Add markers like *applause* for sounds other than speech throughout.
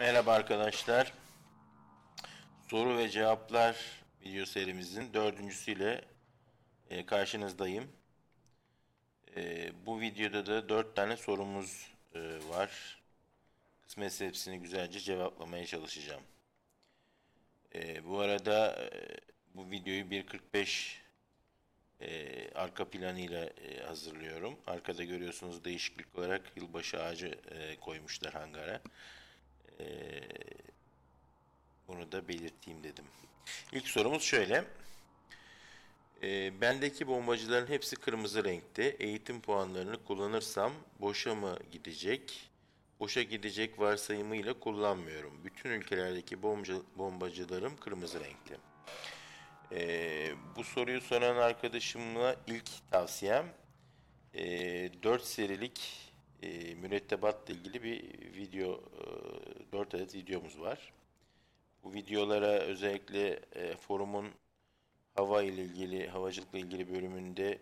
Merhaba arkadaşlar. Soru ve cevaplar video serimizin dördüncüsüyle e, karşınızdayım. E, bu videoda da dört tane sorumuz e, var. Kısmetse hepsini güzelce cevaplamaya çalışacağım. Bu arada bu videoyu 1.45 e, arka planıyla e, hazırlıyorum. Arkada görüyorsunuz değişiklik olarak yılbaşı ağacı koymuşlar hangara. E, bunu da belirteyim dedim. İlk sorumuz şöyle. E, bendeki bombacıların hepsi kırmızı renkte. Eğitim puanlarını kullanırsam boşa mı gidecek? Boşa gidecek varsayımıyla kullanmıyorum. Bütün ülkelerdeki bombacı, bombacılarım kırmızı renkte. Ee, bu soruyu soran arkadaşımla ilk tavsiyem e, 4 serilik e, mürettebatla ilgili bir video, e, 4 adet videomuz var. Bu videolara özellikle e, forumun hava ile ilgili, havacılıkla ilgili bölümünde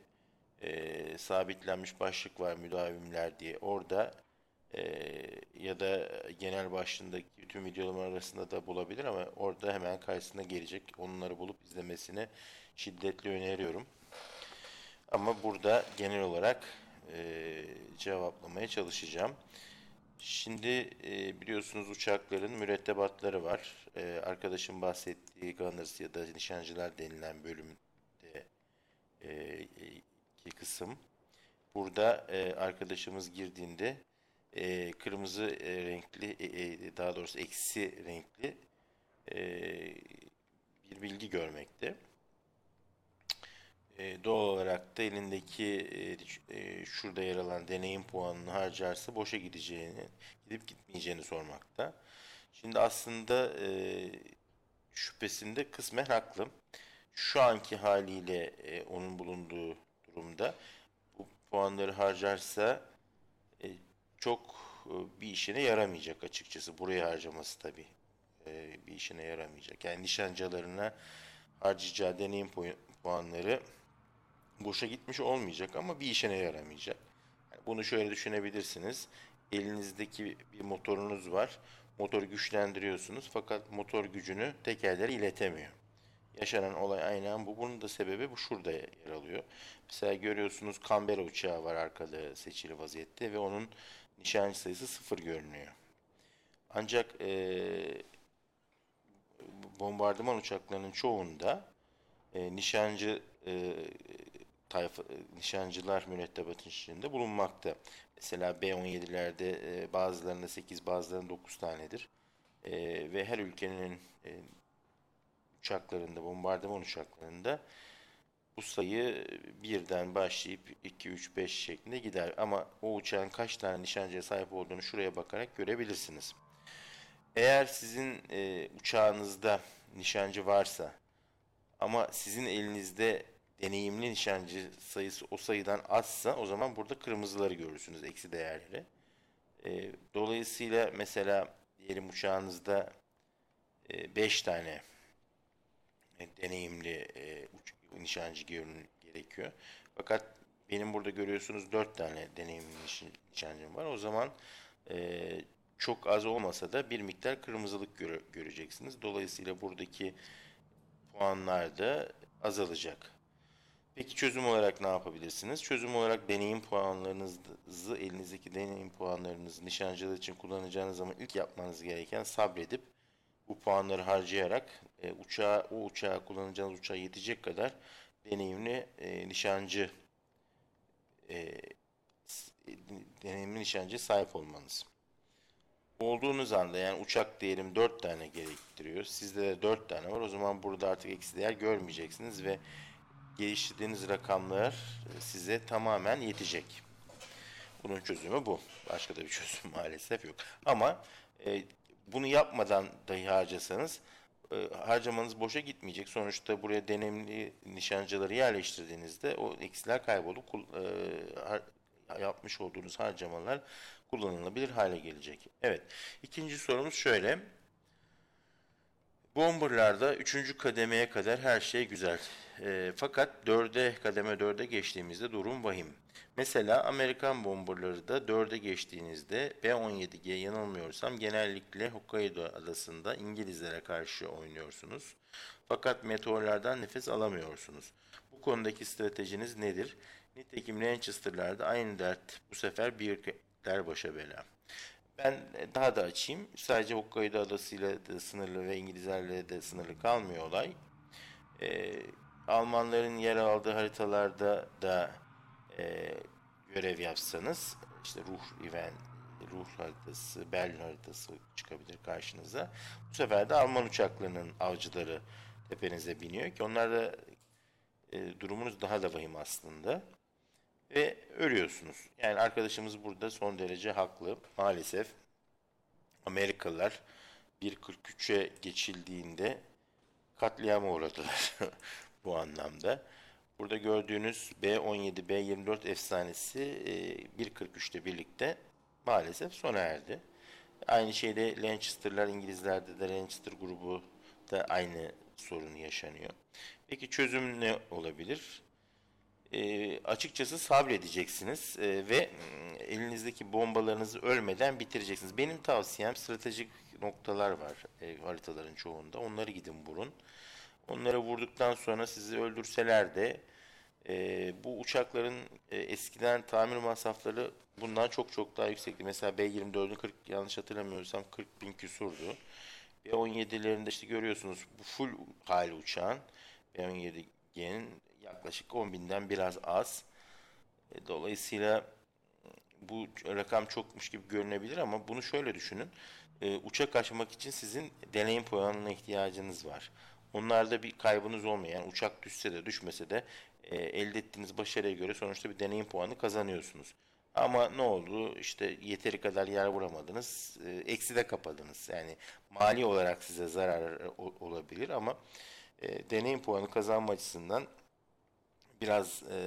e, sabitlenmiş başlık var müdavimler diye. Orada e, ya da genel başlığındaki bütün videolarım arasında da bulabilir ama orada hemen karşısına gelecek. Onları bulup izlemesini şiddetle öneriyorum. Ama burada genel olarak e, cevaplamaya çalışacağım. Şimdi e, biliyorsunuz uçakların mürettebatları var. E, arkadaşım bahsettiği Gunners ya da nişancılar denilen bölümde e, ki kısım. Burada e, arkadaşımız girdiğinde e, kırmızı e, renkli, e, e, daha doğrusu eksi renkli e, bir bilgi görmekte. E, doğal olarak da elindeki e, e, şurada yer alan deneyim puanını harcarsa boşa gideceğini, gidip gitmeyeceğini sormakta. Şimdi aslında şüphesinde kısmen haklı. Şu anki haliyle onun bulunduğu durumda bu puanları harcarsa çok bir işine yaramayacak açıkçası. Buraya harcaması tabii bir işine yaramayacak. Yani nişancılarına harcayacağı deneyim puanları boşa gitmiş olmayacak ama bir işine yaramayacak. Yani bunu şöyle düşünebilirsiniz. Elinizdeki bir motorunuz var. Motoru güçlendiriyorsunuz fakat motor gücünü tekerlere iletemiyor. Yaşanan olay aynen bu. Bunun da sebebi bu şurada yer alıyor. Mesela görüyorsunuz Canberra uçağı var arkada seçili vaziyette ve onun nişancı sayısı sıfır görünüyor. Ancak e, bombardıman uçaklarının çoğunda e, nişancı e, tayfa, nişancılar mürettebatın içinde bulunmakta. Mesela B-17'lerde e, bazılarında 8 bazılarında 9 tanedir. E, ve her ülkenin e, uçaklarında, bombardıman uçaklarında bu sayı birden başlayıp 2, 3, 5 şeklinde gider. Ama o uçağın kaç tane nişancıya sahip olduğunu şuraya bakarak görebilirsiniz. Eğer sizin e, uçağınızda nişancı varsa ama sizin elinizde deneyimli nişancı sayısı o sayıdan azsa o zaman burada kırmızıları görürsünüz, eksi değerleri. E, dolayısıyla mesela diyelim uçağınızda 5 e, tane deneyimli e, uç, nişancı gerekiyor. Fakat benim burada görüyorsunuz 4 tane deneyimli nişancım var. O zaman e, çok az olmasa da bir miktar kırmızılık göre, göreceksiniz. Dolayısıyla buradaki puanlar da azalacak. Peki çözüm olarak ne yapabilirsiniz? Çözüm olarak deneyim puanlarınızı, elinizdeki deneyim puanlarınızı nişancılığı için kullanacağınız zaman ilk yapmanız gereken sabredip bu puanları harcayarak e, uçağı, o uçağı kullanacağınız uçağa yetecek kadar deneyimli e, nişancı e, deneyimli nişancı sahip olmanız. Olduğunuz anda yani uçak diyelim 4 tane gerektiriyor. Sizde de 4 tane var. O zaman burada artık eksi değer görmeyeceksiniz ve geliştirdiğiniz rakamlar size tamamen yetecek. Bunun çözümü bu. Başka da bir *laughs* çözüm maalesef yok. Ama e, bunu yapmadan dahi harcasanız e, harcamanız boşa gitmeyecek. Sonuçta buraya deneyimli nişancıları yerleştirdiğinizde o eksiler kaybolup e, yapmış olduğunuz harcamalar kullanılabilir hale gelecek. Evet. İkinci sorumuz şöyle. Bomberlarda üçüncü kademeye kadar her şey güzel. E, fakat 4'e kademe 4'e geçtiğimizde durum vahim. Mesela Amerikan bomberları da 4'e geçtiğinizde B-17G yanılmıyorsam genellikle Hokkaido adasında İngilizlere karşı oynuyorsunuz. Fakat meteorlardan nefes alamıyorsunuz. Bu konudaki stratejiniz nedir? Nitekim Lancaster'larda aynı dert bu sefer bir der başa bela. Ben daha da açayım. Sadece Hokkaido adasıyla da sınırlı ve İngilizlerle de sınırlı kalmıyor olay. Ee, Almanların yer aldığı haritalarda da e, görev yapsanız işte ruh event, ruh haritası, Berlin haritası çıkabilir karşınıza. Bu sefer de Alman uçaklarının avcıları tepenize biniyor ki onlar da e, durumunuz daha da vahim aslında. Ve ölüyorsunuz. Yani arkadaşımız burada son derece haklı. Maalesef Amerikalılar 1.43'e geçildiğinde katliama uğradılar *laughs* bu anlamda. Burada gördüğünüz B-17, B-24 efsanesi 1.43'te birlikte maalesef sona erdi. Aynı şeyde Lancaster'lar İngilizlerde de Lancaster grubu da aynı sorun yaşanıyor. Peki çözüm ne olabilir? E, açıkçası sabredeceksiniz e, ve elinizdeki bombalarınızı ölmeden bitireceksiniz. Benim tavsiyem stratejik noktalar var e, haritaların çoğunda. Onları gidin vurun. Onları vurduktan sonra sizi öldürseler de e, bu uçakların e, eskiden tamir masrafları bundan çok çok daha yüksekti. Mesela B-24'ün 40 yanlış hatırlamıyorsam 40 bin küsurdu. B-17'lerinde işte görüyorsunuz bu full hali uçağın B-17G'nin yaklaşık 10 binden biraz az. E, dolayısıyla bu rakam çokmuş gibi görünebilir ama bunu şöyle düşünün. E, uçak açmak için sizin deneyim puanına ihtiyacınız var. Onlarda bir kaybınız olmuyor. Yani uçak düşse de düşmese de e, elde ettiğiniz başarıya göre sonuçta bir deneyim puanı kazanıyorsunuz. Ama ne oldu? İşte yeteri kadar yer vuramadınız. E, eksi de kapadınız. Yani mali olarak size zarar olabilir ama e, deneyim puanı kazanma açısından biraz e,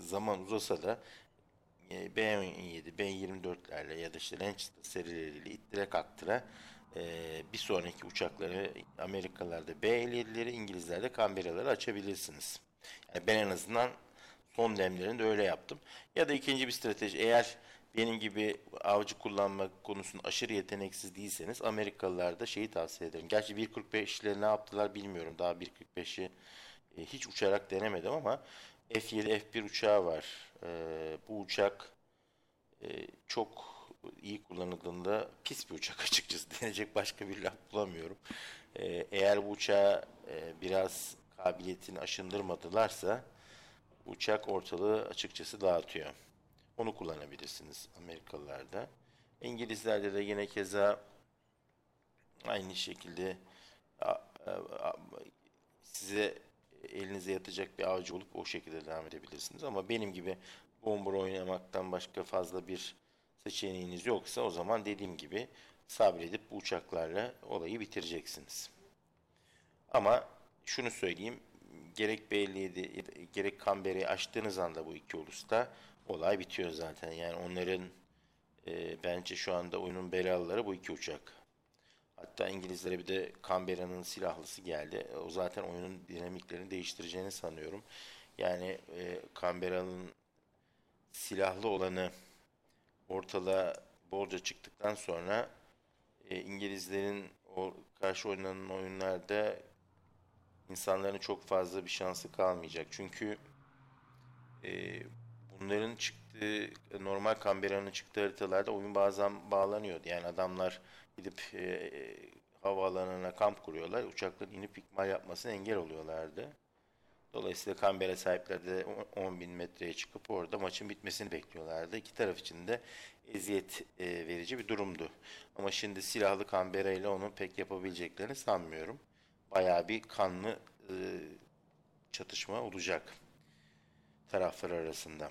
zaman uzasa da e, B17, B24'lerle ya da işte Lancaster serileriyle ittire kaktıra e, bir sonraki uçakları Amerikalılarda B57'leri, İngilizlerde Canberra'ları açabilirsiniz. Yani ben en azından son demlerinde öyle yaptım. Ya da ikinci bir strateji eğer benim gibi avcı kullanmak konusunda aşırı yeteneksiz değilseniz Amerikalılarda şeyi tavsiye ederim. Gerçi 1.45'le ne yaptılar bilmiyorum. Daha 1.45'i e, hiç uçarak denemedim ama F7 F1 uçağı var. E, bu uçak e, çok iyi kullanıldığında pis bir uçak *laughs* açıkçası denecek başka bir laf bulamıyorum. E, eğer bu uçağı e, biraz kabiliyetini aşındırmadılarsa uçak ortalığı açıkçası dağıtıyor. Onu kullanabilirsiniz Amerikalılarda. İngilizlerde de yine keza aynı şekilde size elinize yatacak bir avcı olup o şekilde devam edebilirsiniz. Ama benim gibi bomber oynamaktan başka fazla bir seçeneğiniz yoksa o zaman dediğim gibi sabredip bu uçaklarla olayı bitireceksiniz. Ama şunu söyleyeyim gerek B57 gerek Canberra'yı açtığınız anda bu iki ulusta olay bitiyor zaten. Yani onların e, bence şu anda oyunun belalıları bu iki uçak. Hatta İngilizlere bir de Canberra'nın silahlısı geldi. O zaten oyunun dinamiklerini değiştireceğini sanıyorum. Yani e, Canberra'nın silahlı olanı ortalığa bolca çıktıktan sonra e, İngilizlerin o karşı oynanan oyunlarda insanların çok fazla bir şansı kalmayacak. Çünkü e, bunların çıktığı normal Canberra'nın çıktığı haritalarda oyun bazen bağlanıyordu. Yani adamlar gidip e, havaalanına kamp kuruyorlar. Uçakların inip ikmal yapmasına engel oluyorlardı. Dolayısıyla Canberra sahipleri de 10 bin metreye çıkıp orada maçın bitmesini bekliyorlardı. İki taraf için de eziyet e, verici bir durumdu. Ama şimdi silahlı Canberra ile onu pek yapabileceklerini sanmıyorum. Bayağı bir kanlı e, çatışma olacak taraflar arasında.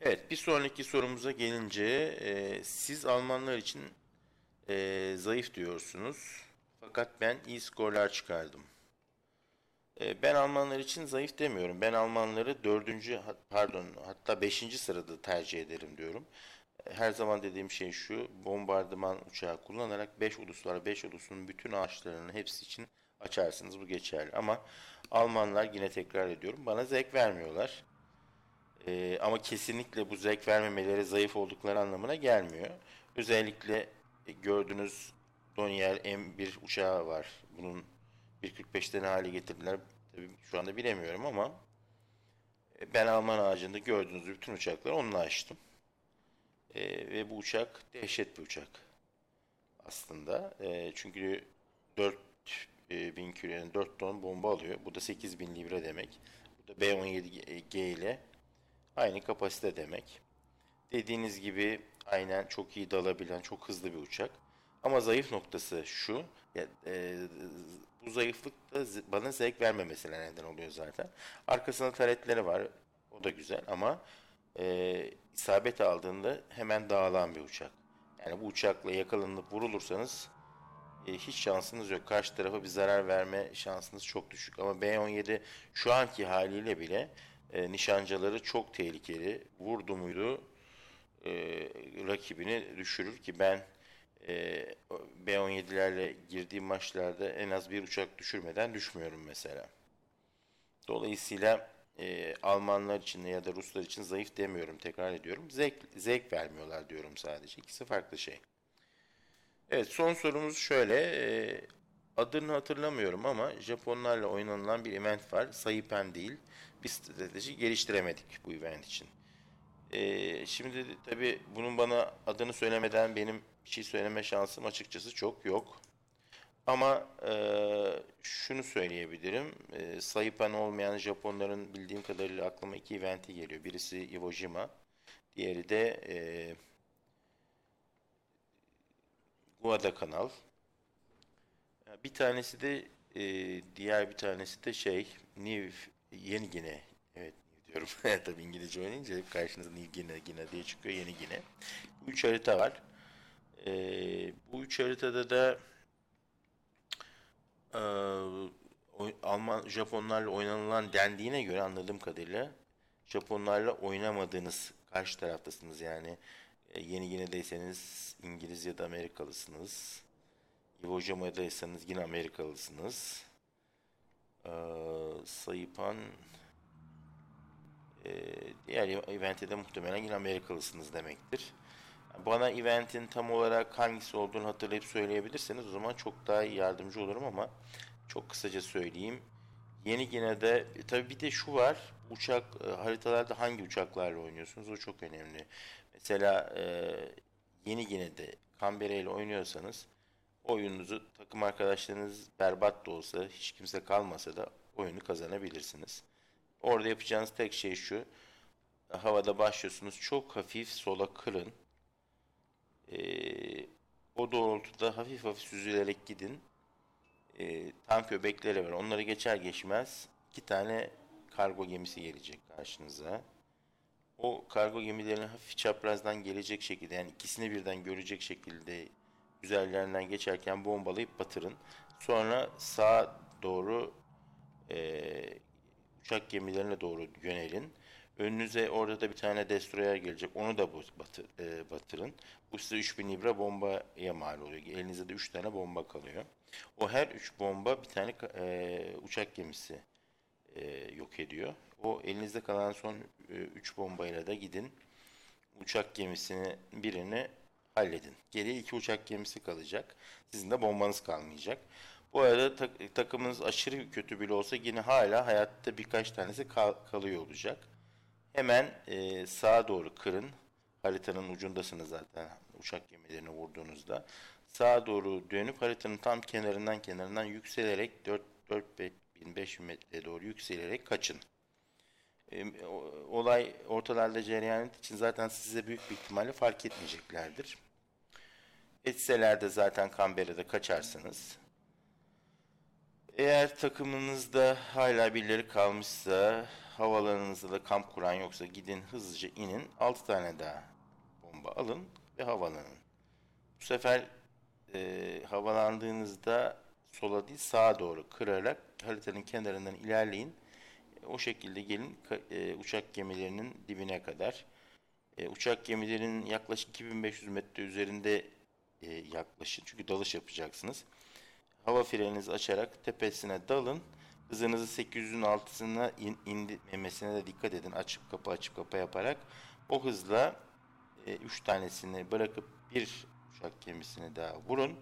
Evet, bir sonraki sorumuza gelince e, siz Almanlar için e, zayıf diyorsunuz. Fakat ben iyi skorlar çıkardım. E, ben Almanlar için zayıf demiyorum. Ben Almanları dördüncü, pardon hatta beşinci sırada tercih ederim diyorum. E, her zaman dediğim şey şu, bombardıman uçağı kullanarak 5 uluslar, 5 ulusun bütün ağaçlarının hepsi için açarsınız bu geçerli. Ama Almanlar yine tekrar ediyorum bana zevk vermiyorlar. Ee, ama kesinlikle bu zevk vermemeleri zayıf oldukları anlamına gelmiyor. Özellikle e, gördüğünüz Donier M1 uçağı var. Bunun 1.45'te ne hale getirdiler tabii şu anda bilemiyorum ama e, ben Alman ağacında gördüğünüz bütün uçakları onunla açtım. Ee, ve bu uçak dehşet bir uçak aslında. Ee, çünkü 4000 kilo yani 4 ton bomba alıyor. Bu da 8000 libre demek. Bu da B-17G ile aynı kapasite demek. Dediğiniz gibi aynen çok iyi dalabilen, çok hızlı bir uçak. Ama zayıf noktası şu. ya, e, bu zayıflık da bana zevk vermemesine neden oluyor zaten. Arkasında taretleri var. O da güzel ama e, isabet aldığında hemen dağılan bir uçak. Yani bu uçakla yakalanıp vurulursanız e, hiç şansınız yok. Karşı tarafa bir zarar verme şansınız çok düşük. Ama B-17 şu anki haliyle bile e, nişancıları çok tehlikeli. Vurdu muydu e, rakibini düşürür ki ben e, B-17'lerle girdiğim maçlarda en az bir uçak düşürmeden düşmüyorum mesela. Dolayısıyla e, Almanlar için ya da Ruslar için zayıf demiyorum tekrar ediyorum. Zevk, zevk vermiyorlar diyorum sadece. İkisi farklı şey. Evet son sorumuz şöyle. e, adını hatırlamıyorum ama Japonlarla oynanılan bir event var. Saipan değil. Bir strateji geliştiremedik bu event için. E, şimdi tabii bunun bana adını söylemeden benim bir şey söyleme şansım açıkçası çok yok. Ama e, şunu söyleyebilirim. E, Saipan olmayan Japonların bildiğim kadarıyla aklıma iki eventi geliyor. Birisi Iwo Jima. Diğeri de e, Guadalcanal. Bir tanesi de e, diğer bir tanesi de şey New Yeni Gine. Evet diyorum. *laughs* Tabii İngilizce oynayınca hep karşınıza New Gine, Gine diye çıkıyor Yeni Gine. Bu üç harita var. E, bu üç haritada da e, Alman Japonlarla oynanılan dendiğine göre anladığım kadarıyla Japonlarla oynamadığınız karşı taraftasınız yani. E, Yeni Gine'deyseniz İngiliz ya da Amerikalısınız. Iwo Jima'daysanız yine Amerikalısınız. Ee, Saipan e, diğer eventte de muhtemelen yine Amerikalısınız demektir. Bana eventin tam olarak hangisi olduğunu hatırlayıp söyleyebilirseniz o zaman çok daha yardımcı olurum ama çok kısaca söyleyeyim. Yeni Gine'de e, tabii bir de şu var. Uçak e, haritalarda hangi uçaklarla oynuyorsunuz o çok önemli. Mesela e, Yeni Gine'de Canberra ile oynuyorsanız oyununuzu takım arkadaşlarınız berbat da olsa hiç kimse kalmasa da oyunu kazanabilirsiniz. Orada yapacağınız tek şey şu. Havada başlıyorsunuz. Çok hafif sola kırın. Ee, o doğrultuda hafif hafif süzülerek gidin. Ee, tank öbekleri var. Onları geçer geçmez iki tane kargo gemisi gelecek karşınıza. O kargo gemilerini hafif çaprazdan gelecek şekilde yani ikisini birden görecek şekilde üzerlerinden geçerken bombalayıp batırın. Sonra sağa doğru eee, uçak gemilerine doğru yönelin. Önünüze orada da bir tane destroyer gelecek. Onu da batı- eee, batırın. Bu size 3000 libre bombaya mal oluyor. Elinizde de 3 tane bomba kalıyor. O her 3 bomba bir tane eee, uçak gemisi eee, yok ediyor. O elinizde kalan son 3 bombayla da gidin uçak gemisini birini halledin. Geriye iki uçak gemisi kalacak. Sizin de bombanız kalmayacak. Bu arada tak- takımınız aşırı kötü bile olsa yine hala hayatta birkaç tanesi kal- kalıyor olacak. Hemen e, sağa doğru kırın. Haritanın ucundasınız zaten uçak gemilerini vurduğunuzda. Sağa doğru dönüp haritanın tam kenarından kenarından yükselerek 4 4 5000 metreye doğru yükselerek kaçın. E, olay ortalarda cereyan için zaten size büyük bir ihtimalle fark etmeyeceklerdir. Etseler de zaten Canberra'da kaçarsınız. Eğer takımınızda hala birileri kalmışsa, havalarınızda da kamp kuran yoksa gidin hızlıca inin. 6 tane daha bomba alın ve havalanın. Bu sefer e, havalandığınızda sola değil sağa doğru kırarak haritanın kenarından ilerleyin. O şekilde gelin e, uçak gemilerinin dibine kadar. E, uçak gemilerinin yaklaşık 2500 metre üzerinde e, yaklaşın. Çünkü dalış yapacaksınız. Hava freninizi açarak tepesine dalın. Hızınızı 800'ün altısına in, indirmemesine de dikkat edin. Açıp kapı açıp kapı yaparak. O hızla 3 tanesini bırakıp bir uçak gemisini daha vurun.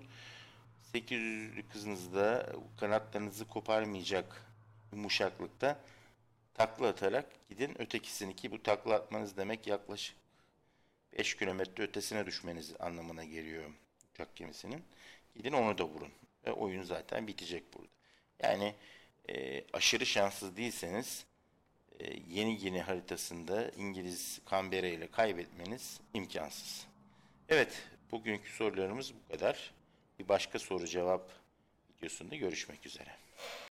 800'lük hızınızda kanatlarınızı koparmayacak yumuşaklıkta takla atarak gidin. Ötekisini ki bu takla atmanız demek yaklaşık 5 kilometre ötesine düşmeniz anlamına geliyor uçak gemisinin. Gidin onu da vurun. Ve oyun zaten bitecek burada. Yani e, aşırı şanssız değilseniz e, yeni yeni haritasında İngiliz Canberra ile kaybetmeniz imkansız. Evet, bugünkü sorularımız bu kadar. Bir başka soru cevap videosunda görüşmek üzere.